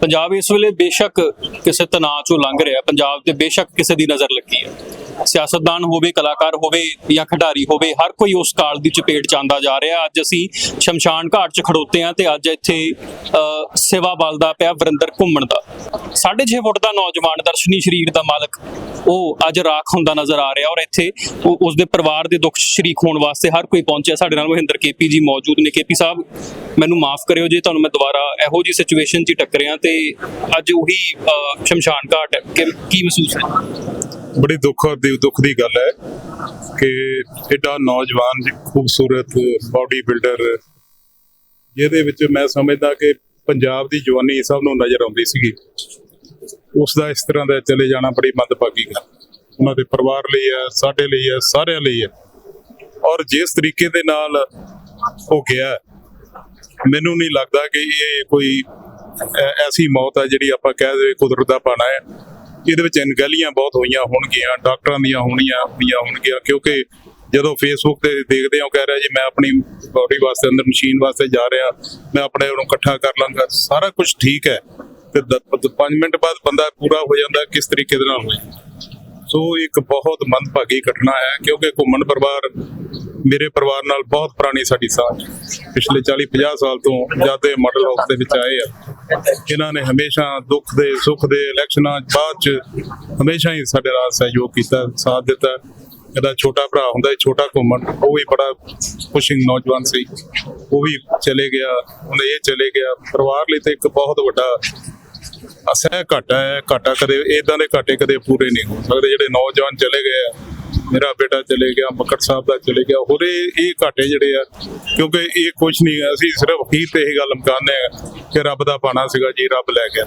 ਪੰਜਾਬ ਇਸ ਵੇਲੇ ਬੇਸ਼ੱਕ ਕਿਸੇ ਤਣਾਅ ਚੋਂ ਲੰਘ ਰਿਹਾ, ਪੰਜਾਬ ਤੇ ਬੇਸ਼ੱਕ ਕਿਸੇ ਦੀ ਨਜ਼ਰ ਲੱਗੀ ਹੈ। ਸਿਆਸਤਦਾਨ ਹੋਵੇ ਕਲਾਕਾਰ ਹੋਵੇ ਜਾਂ ਖਿਡਾਰੀ ਹੋਵੇ ਹਰ ਕੋਈ ਉਸ ਕਾਲ ਦੀ ਚਪੇਟ ਚ ਆਂਦਾ ਜਾ ਰਿਹਾ। ਅੱਜ ਅਸੀਂ ਸ਼ਮਸ਼ਾਨ ਘਾਟ 'ਚ ਖੜੋਤੇ ਹਾਂ ਤੇ ਅੱਜ ਇੱਥੇ ਅ, ਸੇਵਾ ਬਲਦਾ ਪਿਆ ਵਰਿੰਦਰ ਘੁੰਮਣ ਦਾ। 6.5 ਫੁੱਟ ਦਾ ਨੌਜਵਾਨ ਦਰਸ਼ਨੀ ਸਰੀਰ ਦਾ ਮਾਲਕ ਉਹ ਅੱਜ ਰਾਖ ਹੁੰਦਾ ਨਜ਼ਰ ਆ ਰਿਹਾ ਔਰ ਇੱਥੇ ਉਸ ਦੇ ਪਰਿਵਾਰ ਦੇ ਦੁੱਖ ਸ਼ਰੀਕ ਹੋਣ ਵਾਸਤੇ ਹਰ ਕੋਈ ਪਹੁੰਚਿਆ। ਸਾਡੇ ਨਾਲ ਮਹਿੰਦਰ ਕੇਪੀ ਜੀ ਮੌਜੂਦ ਨੇ। ਕੇਪੀ ਸਾਹਿਬ ਮੈਨੂੰ ਮਾਫ ਕਰਿਓ ਜੇ ਤੁਹਾਨੂੰ ਮੈਂ ਦੁਬਾਰਾ ਇਹੋ ਜੀ ਸਿਚੁਏਸ਼ਨ 'ਚ ਟੱਕਰਿਆ ਤੇ ਅੱਜ ਉਹੀ ਅ, ਸ਼ਮਸ਼ਾਨ ਘਾਟ ਹੈ। ਕਿ ਕੀ ਮਹਿਸੂਸ ਹੈ ਬੜੀ ਦੁੱਖ ਦੀ ਦੁੱਖ ਦੀ ਗੱਲ ਹੈ ਕਿ ਐਡਾ ਨੌਜਵਾਨ ਜੀ, ਖੂਬਸੂਰਤ ਬਾਡੀ ਬਿਲਡਰ, ਜਿਹਦੇ ਵਿੱਚ ਮੈਂ ਸਮਝਦਾ ਕਿ ਪੰਜਾਬ ਦੀ ਜਵਾਨੀ ਸਭ ਨੂੰ ਨਜ਼ਰ ਆਉਂਦੀ ਸੀਗੀ। ਉਸ ਦਾ ਇਸ ਤਰ੍ਹਾਂ ਦਾ ਚਲੇ ਜਾਣਾ ਬੜੀ ਮੰਦਭਾਗੀ ਗੱਲ। ਉਹਨਾਂ ਦੇ ਪਰਿਵਾਰ ਲਈ ਹੈ, ਸਾਡੇ ਲਈ ਹੈ, ਸਾਰਿਆਂ ਲਈ ਹੈ। ਔਰ ਜਿਸ ਤਰੀਕੇ ਦੇ ਨਾਲ ਉਹ ਗਿਆ, ਮੈਨੂੰ ਨਹੀਂ ਲੱਗਦਾ ਕਿ ਇਹ ਕੋਈ ਐਸੀ ਮੌਤ ਹੈ ਜਿਹੜੀ ਆਪਾਂ ਕਹਿ ਦੇ ਕੁਦਰਤ ਦਾ ਪਾਣਾ ਹੈ। ਇਹਦੇ ਵਿੱਚ ਅਣਗਹਿਲੀਆਂ ਬਹੁਤ ਹੋਈਆਂ ਹੋਣਗੀਆਂ, ਡਾਕਟਰਾਂ ਦੀਆਂ ਹੋਣੀਆਂ ਹੋਈਆਂ ਹੋਣਗੀਆਂ, ਕਿਉਂਕਿ ਜਦੋਂ ਫੇਸਬੁੱਕ ਤੇ ਦੇਖਦੇ ਹਾਂ ਕਹਿ ਰਿਹਾ ਜੀ, ਮੈਂ ਆਪਣੀ ਬਾਡੀ ਵਾਸਤੇ ਅੰਦਰ ਮਸ਼ੀਨ ਵਾਸਤੇ ਜਾ ਰਿਹਾ, ਮੈਂ ਆਪਣੇ ਨੂੰ ਇਕੱਠਾ ਕਰ ਲਾਂਗਾ ਸਾਰਾ ਕੁਝ ਠੀਕ ਹੈ। ਤੇ 5 ਮਿੰਟ ਬਾਅਦ ਬੰਦਾ ਪੂਰਾ ਹੋ ਜਾਂਦਾ, ਕਿਸ ਤਰੀਕੇ ਦੇ ਨਾਲ ਹੋਇਆ। ਸੋ ਇੱਕ ਬਹੁਤ ਮੰਦਭਾਗੀ ਘਟਨਾ ਹੈ, ਕਿਉਂਕਿ ਘੁੰਮਣ ਪਰਿਵਾਰ ਮੇਰੇ ਪਰਿਵਾਰ ਨਾਲ ਬਹੁਤ ਪੁਰਾਣੀ ਸਾਡੀ ਸਾਂਝ ਪਿਛਲੇ 40 50 ਸਾਲ ਤੋਂ ਜਦ ਇਹ ਮਾਡਲ ਹਾਊਸ ਦੇ ਵਿੱਚ ਆਏ ਆ। ਇਹਨਾਂ ਨੇ ਹਮੇਸ਼ਾ ਦੁੱਖ ਦੇ, ਸੁੱਖ ਦੇ ਇਲੈਕਸ਼ਨਾਂ ਬਾਅਦ ਚ ਹਮੇਸ਼ਾ ਹੀ ਸਾਡੇ ਨਾਲ ਸਹਿਯੋਗ ਕੀਤਾ, ਸਾਥ ਦਿੱਤਾ। ਇਹਦਾ ਛੋਟਾ ਭਰਾ ਹੁੰਦਾ ਸੀ, ਛੋਟਾ ਘੁੰਮਣ, ਉਹ ਵੀ ਬੜਾ ਪੁਸ਼ਿੰਗ ਨੌਜਵਾਨ ਸੀ। ਉਹ ਵੀ ਚਲੇ ਗਿਆ, ਹੁਣ ਇਹ ਚਲੇ ਗਿਆ। ਪਰਿਵਾਰ ਲਈ ਤਾਂ ਇੱਕ ਬਹੁਤ ਵੱਡਾ ਅਸਹਿ ਘਾਟਾ ਹੈ। ਘਾਟਾ ਕਦੇ ਇਦਾਂ ਦੇ ਘਾਟੇ ਕਦੇ ਪੂਰੇ ਨਹੀਂ ਹੋ ਸਕਦੇ, ਜਿਹੜੇ ਨੌਜਵਾਨ ਚਲੇ ਗਏ ਆ। ਮੇਰਾ ਬੇਟਾ ਚਲੇ ਗਿਆ ਮੱਕੜ ਸਾਹਿਬ ਦਾ ਚਲੇ ਗਿਆ ਹੋਰ ਇਹ ਇਹ ਘਾਟੇ ਜਿਹੜੇ ਆ ਕਿਉਂਕਿ ਇਹ ਕੁਝ ਨਹੀਂ ਅਸੀਂ ਸਿਰਫ ਅਖੀਰ ਤੇ ਇਹ ਗੱਲ ਮਕਾਨੇ ਆ ਕਿ ਰੱਬ ਦਾ ਪਾਣਾ ਸੀਗਾ ਜੀ ਰੱਬ ਲੈ ਗਿਆ।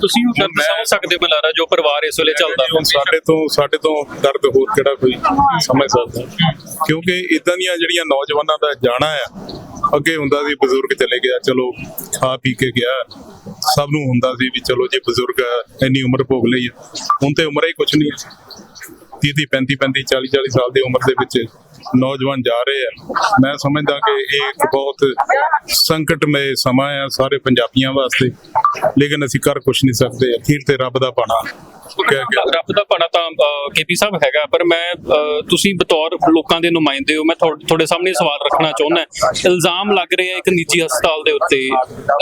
ਤੁਸੀਂ ਉਹ ਦਰਦ ਸਮਝ ਸਕਦੇ ਹੋ ਬਲਾਰਾ ਜੋ ਪਰਿਵਾਰ ਇਸ ਵੇਲੇ ਚੱਲਦਾ ਸਾਡੇ ਤੋਂ ਸਾਡੇ ਤੋਂ ਦਰਦ ਹੋਰ ਕਿਹੜਾ ਕੋਈ ਸਮਝ ਸਕਦਾ? ਕਿਉਂਕਿ ਇਦਾਂ ਦੀਆਂ ਜਿਹੜੀਆਂ ਨੌਜਵਾਨਾਂ ਦਾ ਜਾਣਾ ਆ ਅੱਗੇ ਹੁੰਦਾ ਸੀ ਬਜ਼ੁਰਗ ਚਲੇ ਗਿਆ ਚਲੋ ਖਾ ਪੀ ਕੇ ਗਿਆ। ਸਭ ਨੂੰ ਹੁੰਦਾ ਸੀ ਵੀ ਚਲੋ ਜੇ ਬਜ਼ੁਰਗ ਇੰਨੀ ਉਮਰ ਭੋਗ ਲਈ। ਹੁਣ ਤੇ ਉਮਰ ਹੀ ਕੁਝ ਨਹੀਂ 30 30 35 35 40 40 ਸਾਲ ਦੀ ਉਮਰ ਦੇ ਵਿੱਚ ਨੌਜਵਾਨ ਜਾ ਰਹੇ ਆ। ਮੈਂ ਸਮਝਦਾ ਕਿ ਇਹ ਇੱਕ ਬਹੁਤ ਸੰਕਟਮय ਸਮਾਂ ਆ ਸਾਰੇ ਪੰਜਾਬੀਆਂ ਵਾਸਤੇ। ਲੇਕਿਨ ਅਸੀਂ ਕਰ ਕੁਝ ਨਹੀਂ ਸਕਦੇ। ਅਖੀਰ ਤੇ ਰੱਬ ਦਾ ਪਾਣਾ ਰੱਬ ਦਾ ਪਣਾ ਤਾਂ ਕੇਪੀ ਸਾਹਿਬ ਹੈਗਾ ਪਰ ਮੈਂ ਤੁਸੀਂ ਬਤੌਰ ਲੋਕਾਂ ਦੇ ਨੁਮਾਇੰਦੇ ਹੋ ਮੈਂ ਤੁਹਾਡੇ ਸਾਹਮਣੇ ਸਵਾਲ ਰੱਖਣਾ ਚਾਹੁੰਦਾ ਇਲਜ਼ਾਮ ਲੱਗ ਰਹੇ ਆ ਇੱਕ ਨਿੱਜੀ ਹਸਪਤਾਲ ਦੇ ਉੱਤੇ।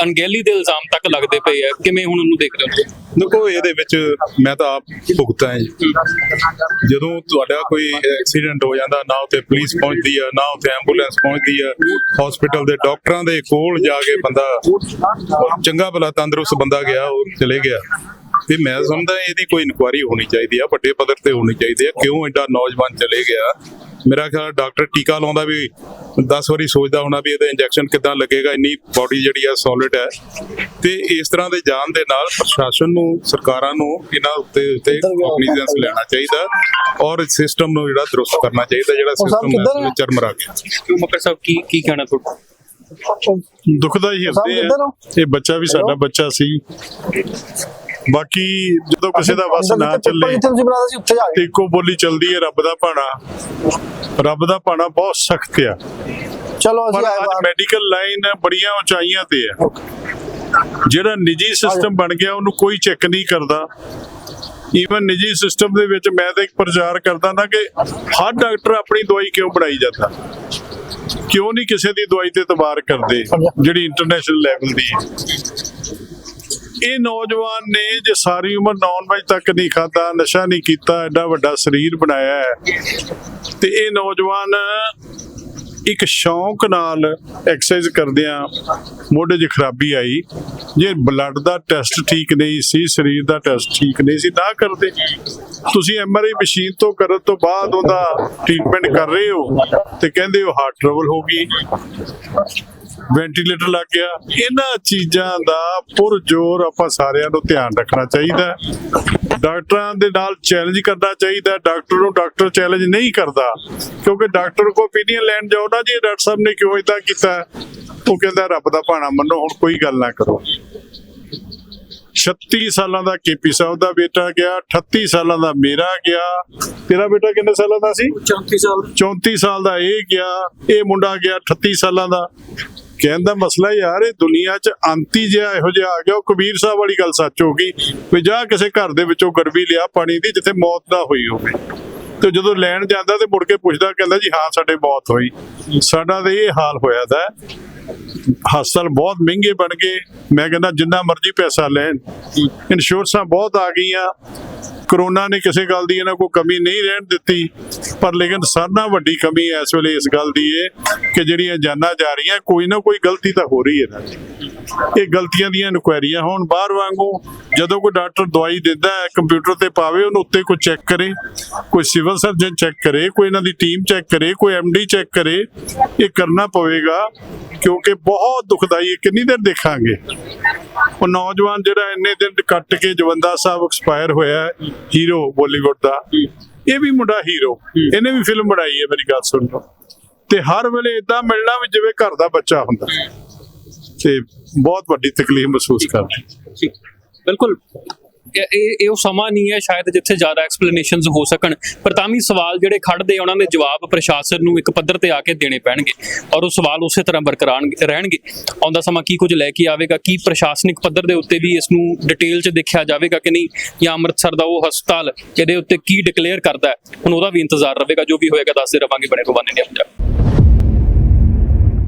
ਅਣਗਹਿਲੀ ਦੇ ਇਲਜ਼ਾਮ ਤੱਕ ਲੱਗਦੇ ਪਏ ਆ। ਕਿਵੇਂ ਹੁਣ ਉਹਨੂੰ ਦੇਖਦੇ ਹੋ ਦੇਖੋ ਇਹਦੇ ਵਿੱਚ ਮੈਂ ਤਾਂ ਆਪ ਭੁਗਤਾਂ ਹੈ। ਜਦੋਂ ਤੁਹਾਡਾ ਕੋਈ ਐਕਸੀਡੈਂਟ ਹੋ ਜਾਂਦਾ ਨਾ ਉੱਥੇ ਪੁਲਿਸ ਪਹੁੰਚਦੀ ਆ ਨਾ ਉੱਥੇ ਐਂਬੂਲੈਂਸ ਪਹੁੰਚਦੀ ਆ ਹਸਪੀਟਲ ਦੇ ਡਾਕਟਰਾਂ ਦੇ ਕੋਲ ਜਾ ਕੇ ਬੰਦਾ ਚੰਗਾ ਭਲਾ ਤੰਦਰੁਸਤ ਬੰਦਾ ਗਿਆ ਉਹ ਚਲੇ ਗਿਆ। ਤੇ ਮੈਂ ਸਮਝਦਾ ਇਹਦੀ ਕੋਈ ਇਨਕੁਆਰੀ ਹੋਣੀ ਚਾਹੀਦੀ ਆ ਵੱਡੇ ਪੱਧਰ ਤੇ ਹੋਣੀ ਚਾਹੀਦੀ ਆ ਕਿਉਂ ਐਡਾ ਨੌਜਵਾਨ ਚਲੇ ਗਿਆ? ਮੇਰਾ ਖਿਆਲ ਡਾਕਟਰ ਟੀਕਾ ਲਾਉਂਦਾ ਵੀ 10 ਵਾਰੀ ਸੋਚਦਾ ਹੋਣਾ ਵੀ ਇਹਦਾ ਇੰਜੈਕਸ਼ਨ ਕਿੱਦਾਂ ਲੱਗੇਗਾ ਇੰਨੀ ਬਾਡੀ ਜਿਹੜੀ ਆ ਸੋਲਿਡ ਹੈ। ਤੇ ਇਸ ਤਰ੍ਹਾਂ ਦੇ ਜਾਣ ਦੇ ਨਾਲ ਪ੍ਰਸ਼ਾਸਨ ਨੂੰ ਸਰਕਾਰਾਂ ਨੂੰ ਇਹਨਾਂ ਉੱਤੇ ਉੱਤੇ ਕੋਗਨੀਜ਼ੈਂਸ ਲੈਣਾ ਚਾਹੀਦਾ ਔਰ ਸਿਸਟਮ ਨੂੰ ਜਿਹੜਾ ਦਰੁਸਤ ਕਰਨਾ ਚਾਹੀਦਾ ਜਿਹੜਾ ਸਿਸਟਮ ਹੈ? ਚਰਮਰਾ ਗਿਆ ਕਿਉਂ ਮੱਕੜ ਸਾਹਿਬ ਕੀ ਕੀ ਕਹਿਣਾ ਤੁਹਾਡਾ? ਦੁਖਦਾ ਹੀ ਸਾਹਿਬ ਹੁੰਦੇ ਆ। ਹੋ? ਇਹ ਬੱਚਾ ਵੀ ਸਾਡਾ ਬੱਚਾ ਸੀ। ਬਾਕੀ ਜਦੋਂ ਕਿਸੇ ਦਾ ਵਸ ਨਾ ਚੱਲੇ ਇੱਕੋ ਬੋਲੀ ਚੱਲਦੀ ਹੈ ਰੱਬ ਦਾ ਭਾਣਾ। ਰੱਬ ਦਾ ਭਾਣਾ ਬਹੁਤ ਸਖਤ ਆ। ਚਲੋ ਅਸੀਂ ਮੈਡੀਕਲ ਲਾਈਨ ਬੜੀਆਂ ਉਚਾਈਆਂ ਤੇ ਆ। ਜਿਹੜਾ ਨਿੱਜੀ ਸਿਸਟਮ ਬਣ ਗਿਆ ਉਹਨੂੰ ਕੋਈ ਚੈੱਕ ਨਹੀਂ ਕਰਦਾ। ਈਵਨ ਨਿੱਜੀ ਸਿਸਟਮ ਦੇ ਵਿੱਚ ਮੈਂ ਤਾਂ ਇੱਕ ਪ੍ਰਚਾਰ ਕਰਦਾ ਨਾ ਕਿ ਹਰ ਡਾਕਟਰ ਆਪਣੀ ਦਵਾਈ ਕਿਉਂ ਬਣਾਈ ਜਾਂਦਾ? ਕਿਉਂ ਨਹੀਂ ਕਿਸੇ ਦੀ ਦਵਾਈ ਤੇ ਇਤਬਾਰ ਕਰਦੇ ਜਿਹੜੀ ਇੰਟਰਨੈਸ਼ਨਲ ਲੈਵਲ ਦੀ ਹੈ? ਇਹ ਨੌਜਵਾਨ ਨੇ ਜੇ ਸਾਰੀ ਉਮਰ ਨੌਨ ਵੈਜ ਤੱਕ ਨਹੀਂ ਖਾਦਾ ਨਸ਼ਾ ਨਹੀਂ ਕੀਤਾ, ਐਡਾ ਵੱਡਾ ਸਰੀਰ ਬਣਾਇਆ ਹੈ, ਤੇ ਇਹ ਨੌਜਵਾਨ ਇੱਕ ਸ਼ੌਂਕ ਨਾਲ ਐਕਸਰਸਾਈਜ਼ ਕਰਦਿਆਂ ਮੋਢੇ 'ਚ ਖਰਾਬੀ ਆਈ। ਜੇ ਬਲੱਡ ਦਾ ਟੈਸਟ ਠੀਕ ਨਹੀਂ ਸੀ, ਸਰੀਰ ਦਾ ਟੈਸਟ ਠੀਕ ਨਹੀਂ ਸੀ, ਨਾ ਕਰਦੇ। ਤੁਸੀਂ ਐਮਆਰਆਈ ਮਸ਼ੀਨ ਤੋਂ ਕਰਨ ਤੋਂ ਬਾਅਦ ਉਹਦਾ ਟ੍ਰੀਟਮੈਂਟ ਕਰ ਰਹੇ ਹੋ ਤੇ ਕਹਿੰਦੇ ਹੋ ਹਾਰਟ ਟਰਬਲ ਹੋ ਗਈ। ਵੈਂਟੀਲੇਟਰ ਲੱਗ ਗਿਆ। ਇਹਨਾਂ ਚੀਜ਼ਾਂ ਦਾ ਪੁਰ ਜ਼ੋਰ ਆਪਾਂ ਸਾਰਿਆਂ ਨੂੰ ਧਿਆਨ ਰੱਖਣਾ ਚਾਹੀਦਾ। ਡਾਕਟਰਾਂ ਦੇ ਨਾਲ ਚੈਲੰਜ ਕਰਨਾ ਚਾਹੀਦਾ। ਡਾਕਟਰ ਨੂੰ ਡਾਕਟਰ ਚੈਲੰਜ ਨਹੀਂ ਕਰਦਾ ਕਿਉਂਕਿ ਡਾਕਟਰ ਕੋ opinion ਲੈਣ ਜਾਓ ਨਾ ਜੀ। ਡਾਕਟਰ ਸਾਹਿਬ ਨੇ ਕਿਉਂ ਇਦਾਂ ਕੀਤਾ? ਉਹ ਕਹਿੰਦਾ ਰੱਬ ਦਾ ਭਾਣਾ ਮੰਨੋ ਹੁਣ ਕੋਈ ਗੱਲ ਨਾ ਕਰੋ। 36 ਸਾਲਾਂ ਦਾ ਕੇਪੀ ਸਾਹਿਬ ਦਾ ਬੇਟਾ ਗਿਆ 38 ਸਾਲਾਂ ਦਾ ਮੇਰਾ ਗਿਆ। ਤੇਰਾ ਬੇਟਾ ਕਿੰਨੇ ਸਾਲਾਂ ਦਾ ਸੀ? 34 ਸਾਲ। 34 ਸਾਲ ਦਾ ਇਹ ਗਿਆ ਇਹ ਮੁੰਡਾ ਗਿਆ 38 ਸਾਲਾਂ ਦਾ। ਕਹਿਣ ਮਸਲਾ ਯਾਰ, ਇਹ ਦੁਨੀਆ 'ਚ ਅੰਤੀ ਜਿਹਾ ਇਹੋ ਜਿਹਾ ਆ ਗਿਆ, ਉਹ ਕਬੀਰ ਸਾਹਿਬ ਵਾਲੀ ਗੱਲ ਸੱਚ ਹੋ ਗਈ ਵੀ ਜਾ ਕਿਸੇ ਘਰ ਦੇ ਵਿੱਚੋਂ ਗਰਵੀ ਲਿਆ ਪਾਣੀ ਦੀ ਜਿੱਥੇ ਮੌਤ ਨਾ ਹੋਈ ਹੋਵੇ। ਤੇ ਜਦੋਂ ਲੈਣ ਜਾਂਦਾ ਤੇ ਮੁੜ ਕੇ ਪੁੱਛਦਾ, ਕਹਿੰਦਾ ਜੀ, ਹਾਂ, ਸਾਡੇ ਮੌਤ ਹੋਈ। ਸਾਡਾ ਤੇ ਇਹ ਹਾਲ ਹੋਇਆ ਦਾ ਹਸਪਤਾਲ ਬਹੁਤ ਮਹਿੰਗੇ ਬਣ ਗਏ। ਮੈਂ ਕਹਿੰਦਾ, ਜਿੰਨਾ ਮਰਜ਼ੀ ਪੈਸਾ ਲੈਣ। ਇੰਸ਼ੋਰੈਂਸਾਂ ਬਹੁਤ ਆ ਗਈਆਂ। ਕਰੋਨਾ ਨੇ ਕਿਸੇ ਗੱਲ ਦੀ ਇਹਨਾਂ ਕੋਈ ਕਮੀ ਨਹੀਂ ਰਹਿਣ ਦਿੱਤੀ, ਪਰ ਲੇਕਿਨ ਸਾਰਿਆਂ ਵੱਡੀ ਕਮੀ ਇਸ ਵੇਲੇ ਇਸ ਗੱਲ ਦੀ ਹੈ ਕਿ ਜਿਹੜੀਆਂ ਜਾਨਾਂ ਜਾ ਰਹੀਆਂ, ਕੋਈ ਨਾ ਕੋਈ ਗਲਤੀ ਤਾਂ ਹੋ ਰਹੀ ਹੈ ਇਹਨਾਂ ਦੀ। ਇਹ ਗਲਤੀਆਂ ਦੀਆਂ ਇਨਕੁਆਇਰੀਆਂ ਹੋਣ ਬਾਹਰ ਵਾਂਗੂ, ਜਦੋਂ ਕੋਈ ਡਾਕਟਰ ਦਵਾਈ ਦਿੰਦਾ ਹੈ, ਕੰਪਿਊਟਰ ਤੇ ਪਾਵੇ, ਉਹਨੂੰ ਉੱਤੇ ਕੋਈ ਚੈੱਕ ਕਰੇ, ਕੋਈ ਸਿਵਲ ਸਰਜਨ ਚੈੱਕ ਕਰੇ, ਕੋਈ ਇਹਨਾਂ ਦੀ ਟੀਮ ਚੈੱਕ ਕਰੇ, ਕੋਈ ਐਮਡੀ ਚੈੱਕ ਕਰੇ, ਇਹ ਕਰਨਾ ਪਵੇਗਾ ਕਿਉਂਕਿ ਬਹੁਤ ਦੁਖਦਾਈ ਹੈ, ਕਿੰਨੀ ਦੇਰ ਦੇਖਾਂਗੇ? ਉਹ ਨੌਜਵਾਨ ਜਿਹੜਾ ਇੰਨੇ ਦਿਨ ਕੱਟ ਕੇ ਜਵੰਦਾ ਸਾਹਿਬ ਐਕਸਪਾਇਰ ਹੋਇਆ ਹੀਰੋ ਬਾਲੀਵੁੱਡ ਦਾ, ਇਹ ਵੀ ਮੁੰਡਾ ਹੀਰੋ ਇਹਨੇ ਵੀ ਫਿਲਮ ਬਣਾਈ ਹੈ, ਮੇਰੀ ਗੱਲ ਸੁਣ ਲਓ। ਤੇ ਹਰ ਵੇਲੇ ਇਦਾਂ ਮਿਲਣਾ ਵੀ ਜਿਵੇਂ ਘਰ ਦਾ ਬੱਚਾ ਹੁੰਦਾ। ਤੇ ਬਹੁਤ ਵੱਡੀ ਤਕਲੀਫ ਮਹਿਸੂਸ ਕਰਦੇ। ਬਿਲਕੁਲ। ਇਹ ਇਹ- ਉਹ ਸਮਾਂ ਨਹੀਂ ਹੈ ਸ਼ਾਇਦ ਜਿੱਥੇ ਜ਼ਿਆਦਾ ਐਕਸਪਲੇਨੇਸ਼ਨਸ ਹੋ ਸਕਣ। ਪਰ ਤਾਂ ਵੀ ਸਵਾਲ ਜਿਹੜੇ ਖੜਦੇ ਆ, ਉਹਨਾਂ ਦੇ ਜਵਾਬ ਪ੍ਰਸ਼ਾਸਨ ਨੂੰ ਇੱਕ ਪੱਧਰ ਤੇ ਆ ਕੇ ਦੇਣੇ ਪੈਣਗੇ ਔਰ ਉਹ ਸਵਾਲ ਉਸੇ ਤਰ੍ਹਾਂ ਬਰਕਰਾਰ ਰਹਿਣਗੇ। ਆਉਂਦਾ ਸਮਾਂ ਕੀ ਕੁਝ ਲੈ ਕੇ ਆਵੇਗਾ ਕੀ ਪ੍ਰਸ਼ਾਸਨਿਕ ਪੱਧਰ ਦੇ ਉੱਤੇ ਵੀ ਇਸ ਨੂੰ ਡਿਟੇਲ 'ਚ ਦੇਖਿਆ ਜਾਵੇਗਾ ਕਿ ਨਹੀਂ ਜਾਂ ਅੰਮ੍ਰਿਤਸਰ ਦਾ ਉਹ ਹਸਪਤਾਲ ਇਹਦੇ ਉੱਤੇ ਕੀ ਡਿਕਲੇਅਰ ਕਰਦਾ ਹੈ ਹੁਣ ਉਹਦਾ ਵੀ ਇੰਤਜ਼ਾਰ ਰਹੇਗਾ ਜੋ ਵੀ ਹੋਏਗਾ ਦੱਸਦੇ ਰਵਾਂਗੇ ਬਣੇ ਕੋ ਬੰਨੇ ਨੇ ਪੰਜਾਬ